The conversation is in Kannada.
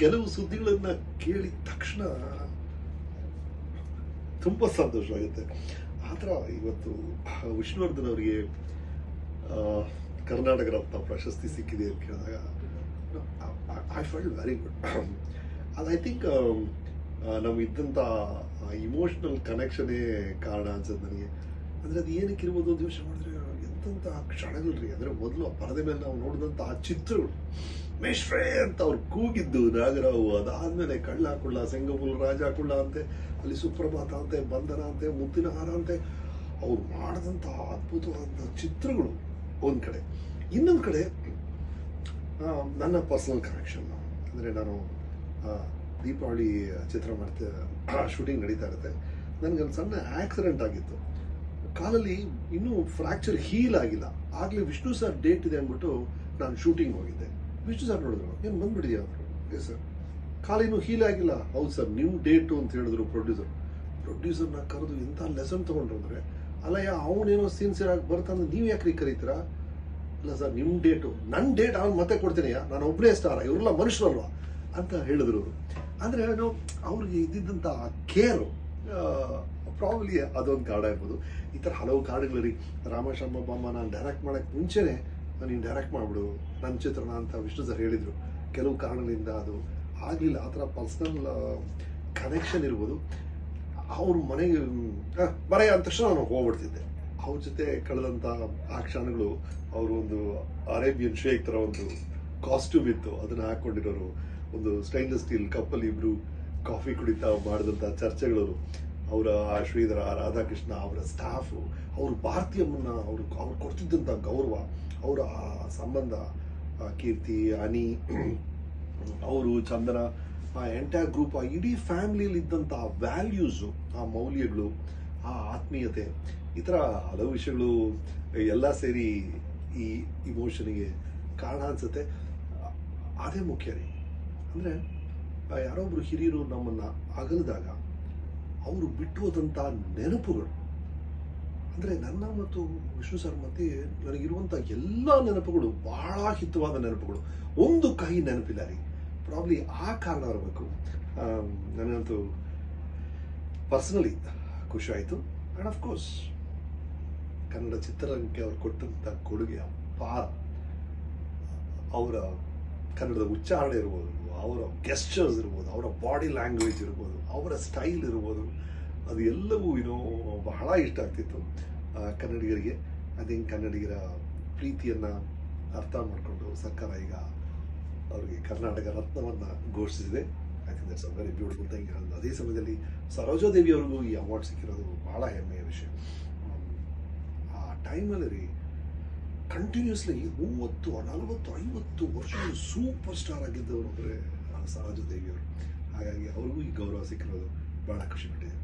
ಕೆಲವು ಸುದ್ದಿಗಳನ್ನ ಕೇಳಿದ ತಕ್ಷಣ ತುಂಬ ಸಂತೋಷ ಆಗುತ್ತೆ. ಆದ್ರ ಇವತ್ತು ವಿಷ್ಣುವರ್ಧನ್ ಅವರಿಗೆ ಕರ್ನಾಟಕ ರತ್ನ ಪ್ರಶಸ್ತಿ ಸಿಕ್ಕಿದೆ ಅಂತ ಕೇಳಿದಾಗ ಐ ಫೈಲ್ ವೆರಿ ಗುಡ್ ಅದು ಐ ಥಿಂಕ್ ನಮ್ಗೆ ಇದ್ದಂಥ ಇಮೋಷ್ನಲ್ ಕನೆಕ್ಷನೇ ಕಾರಣ ಅನ್ಸುತ್ತೆ ನನಗೆ. ಅಂದರೆ ಅದು ಏನಕ್ಕೆ ಇರ್ಬೋದು ಅಂತ ಯೋಚನೆ ಮಾಡಿದ್ರೆ ಎಂತೆಂಥ ರೀ ಅಂದರೆ ಮೊದಲು ಆ ಪರದೆ ಮೇಲೆ ನಾವು ನೋಡಿದಂಥ ಆ ಚಿತ್ರಗಳು. ಮೇಷ್ಟ್ರೇ ಅಂತ ಅವ್ರು ಕೂಗಿದ್ದು, ನಾಗರಾವು ಅದಾದ್ಮೇಲೆ ಕಳ್ಳ ಕುಳ್ಳ, ಸಿಂಗಪುರ ರಾಜ ಕುಳ್ಳ ಅಂತೆ, ಅಲ್ಲಿ ಸುಪ್ರಭಾತ ಅಂತೆ, ಬಂಧನ ಅಂತೆ, ಮುತ್ತಿನ ಹಾರ ಅಂತೆ, ಅವ್ರು ಮಾಡಿದಂಥ ಅದ್ಭುತವಾದಂಥ ಚಿತ್ರಗಳು ಒಂದು ಕಡೆ. ಇನ್ನೊಂದು ಕಡೆ ನನ್ನ ಪರ್ಸನಲ್ ಕನೆಕ್ಷನ್ ಅಂದರೆ ನಾನು ದೀಪಾವಳಿ ಚಿತ್ರ ಮಾಡ್ತಾ ಶೂಟಿಂಗ್ ನಡೀತಾ ಇರುತ್ತೆ. ನನಗೊಂದು ಸಣ್ಣ ಆಕ್ಸಿಡೆಂಟ್ ಆಗಿತ್ತು. ಕಾಲಲ್ಲಿ ಇನ್ನೂ ಫ್ರ್ಯಾಕ್ಚರ್ ಹೀಲ್ ಆಗಿಲ್ಲ. ಆಗಲೇ ವಿಷ್ಣು ಸರ್ ಡೇಟ್ ಇದೆ ಅಂದ್ಬಿಟ್ಟು ನಾನು ಶೂಟಿಂಗ್ ಹೋಗಿದ್ದೆ. ವಿಷ್ಣು ಸರ್ ನೋಡಿದ್ರು? ಏನು ಬಂದ್ಬಿಟ್ಟಿದ್ಯಾ? ಅಂದರು ಎಸ್ ಸರ್, ಕಾಲಿನೂ ಹೀಲ್ ಆಗಿಲ್ಲ. ಹೌದು ಸರ್ ನ್ಯೂ ಡೇಟು ಅಂತ ಹೇಳಿದ್ರು ಪ್ರೊಡ್ಯೂಸರ್ ಪ್ರೊಡ್ಯೂಸರ್ನ ಕರೆದು ಇಂಥ ಲೆಸನ್ ತೊಗೊಂಡ್ರು ಅಂದರೆ ಅಲ್ಲಯ್ಯ ಅವನೇನೋ ಸಿನ್ಸಿಯರ್ ಆಗಿ ಬರ್ತಾನೆ, ನೀವು ಯಾಕ್ರಿ ಕರೀತೀರಾ? ಇಲ್ಲ ಸರ್ ನಿಮ್ಮ ಡೇಟು ನನ್ನ ಡೇಟ್ ಅವ್ನು ಮತ್ತೆ ಕೊಡ್ತೀನಿಯಾ? ನಾನು ಒಬ್ಬನೇ ಸ್ಟಾರ ಇವರೆಲ್ಲ ಮನುಷ್ಯರಲ್ವಾ? ಅಂತ ಹೇಳಿದ್ರು ಅಂದರೆ ಏನು ಅವ್ರಿಗೆ ಇದ್ದಿದ್ದಂಥ ಕೇರು ಪ್ರಾಬ್ಲಿ ಅದೊಂದು ಕಾರ್ಡ್ ಇರ್ಬೋದು ಈ ಥರ ಹಲವು ಕಾರಣಗಳಿರಿ. ರಾಮಶರ್ಮ ಬಾಮ್ಮ ನಾನು ಡೈರೆಕ್ಟ್ ಮಾಡೋಕ್ಕೆ ಮುಂಚೆನೇ ನೀನು ಡೈರೆಕ್ಟ್ ಮಾಡಿಬಿಡು. ನನ್ನ ಚಿತ್ರಣ ಅಂತ ವಿಷ್ಣು ಸರ್ ಹೇಳಿದರು. ಕೆಲವು ಕಾರಣಗಳಿಂದ ಅದು ಆಗಲಿಲ್ಲ. ಆ ಥರ ಪರ್ಸ್ನಲ್ ಕನೆಕ್ಷನ್ ಇರ್ಬೋದು. ಅವ್ರ ಮನೆಗೆ ಬರೆಯ ಅಂದ ತಕ್ಷಣ ನಾನು ಹೋಗ್ಬಿಡ್ತಿದ್ದೆ. ಅವ್ರ ಜೊತೆ ಕಳೆದಂಥ ಆ ಕ್ಷಣಗಳು ಅವರು ಒಂದು ಅರೇಬಿಯನ್ ಶೇಕ್ ಥರ ಒಂದು ಕಾಸ್ಟ್ಯೂಮ್ ಇತ್ತು. ಅದನ್ನು ಹಾಕ್ಕೊಂಡಿರೋರು ಒಂದು ಸ್ಟೈನ್ಲೆಸ್ ಸ್ಟೀಲ್ ಕಪ್ಪಲ್ಲಿ ಇಬ್ಬರು ಕಾಫಿ ಕುಡಿತಾ ಮಾಡಿದಂಥ ಚರ್ಚೆಗಳು. ಅವರ ಶ್ರೀಧರ, ರಾಧಾಕೃಷ್ಣ, ಅವರ ಸ್ಟಾಫು ಅವರು ಭಾರತೀಯಮ್ಮನ್ನ ಅವರು, ಅವ್ರು ಕೊಡ್ತಿದ್ದಂಥ ಗೌರವ. ಅವರ ಸಂಬಂಧ ಕೀರ್ತಿ ಅನಿ ಅವರು, ಚಂದನ, ಆ ಎಂಟೈರ್ ಗ್ರೂಪ್ ಆ ಇಡೀ ಫ್ಯಾಮಿಲಿಯಲ್ಲಿ ಇದ್ದಂಥ ವ್ಯಾಲ್ಯೂಸು ಆ ಮೌಲ್ಯಗಳು, ಆ ಆತ್ಮೀಯತೆ, ಈ ಥರ ಹಲವು ವಿಷಯಗಳು ಎಲ್ಲ ಸೇರಿ ಈ ಇಮೋಷನಿಗೆ ಕಾರಣ ಅನ್ಸುತ್ತೆ. ಅದೇ ಮುಖ್ಯ ರೀ. ಅಂದರೆ ಯಾರೊಬ್ಬರು ಹಿರಿಯರು ನಮ್ಮನ್ನು ಅಗಲಿದಾಗ, ಅವರು ಬಿಟ್ಟು ಹೋದಂಥ ನೆನಪುಗಳು ಅಂದರೆ ನನ್ನ ಮತ್ತು ವಿಷ್ಣು ಸರ್ ಮಧ್ಯೆ ನನಗಿರುವಂಥ ಎಲ್ಲ ನೆನಪುಗಳು ಬಹಳ ಹಿತವಾದ ನೆನಪುಗಳು. ಒಂದು ಕಹಿ ನೆನಪಿಲ್ಲ ರೀ. ಪ್ರಾಬ್ಲಿ ಆ ಕಾರಣ ಇರಬೇಕು. ನನಗಂತೂ ಪರ್ಸನಲಿ ಖುಷಿ ಆ್ಯಂಡ್ ಆಫ್ ಕೋರ್ಸ್ ಕನ್ನಡ ಚಿತ್ರರಂಗಕ್ಕೆ ಅವ್ರು ಕೊಟ್ಟಂಥ ಕೊಡುಗೆ ಅಪಾರ ಅವರ ಕನ್ನಡದ ಉಚ್ಚಾರಣೆ ಇರ್ಬೋದು, ಅವರ ಗೆಸ್ಚರ್ಸ್ ಇರ್ಬೋದು, ಅವರ ಬಾಡಿ ಲ್ಯಾಂಗ್ವೇಜ್ ಇರ್ಬೋದು, ಅವರ ಸ್ಟೈಲ್ ಇರ್ಬೋದು. ಅದು ಎಲ್ಲವೂ ಏನೋ ಬಹಳ ಇಷ್ಟ ಆಗ್ತಿತ್ತು ಕನ್ನಡಿಗರಿಗೆ. ಅದೇ ಕನ್ನಡಿಗರ ಪ್ರೀತಿಯನ್ನು ಅರ್ಥ ಮಾಡಿಕೊಂಡು ಸರ್ಕಾರ ಈಗ ಅವರಿಗೆ ಕರ್ನಾಟಕ ರತ್ನವನ್ನು ಘೋಷಿಸಿದೆ. I think that's very beautiful thing ಅದೇ ಸಮಯದಲ್ಲಿ ಸರೋಜಾದೇವಿ ಅವ್ರಿಗೂ ಈ ಅವಾರ್ಡ್ ಸಿಕ್ಕಿರೋದು ಭಾಳ ಹೆಮ್ಮೆಯ ವಿಷಯ. ಆ ಟೈಮಲ್ಲಿ ರೀ ಕಂಟಿನ್ಯೂಸ್ಲಿ ಮೂವತ್ತು, ನಲವತ್ತು, ಐವತ್ತು ವರ್ಷ ಸೂಪರ್ ಸ್ಟಾರ್ ಆಗಿದ್ದವರು ಅಂದರೆ ಸರೋಜಾದೇವಿ ಅವರು. ಹಾಗಾಗಿ ಅವ್ರಿಗೂ ಈ ಗೌರವ ಸಿಕ್ಕಿರೋದು ಭಾಳ ಖುಷಿ ಪಟ್ಟಿದೆ.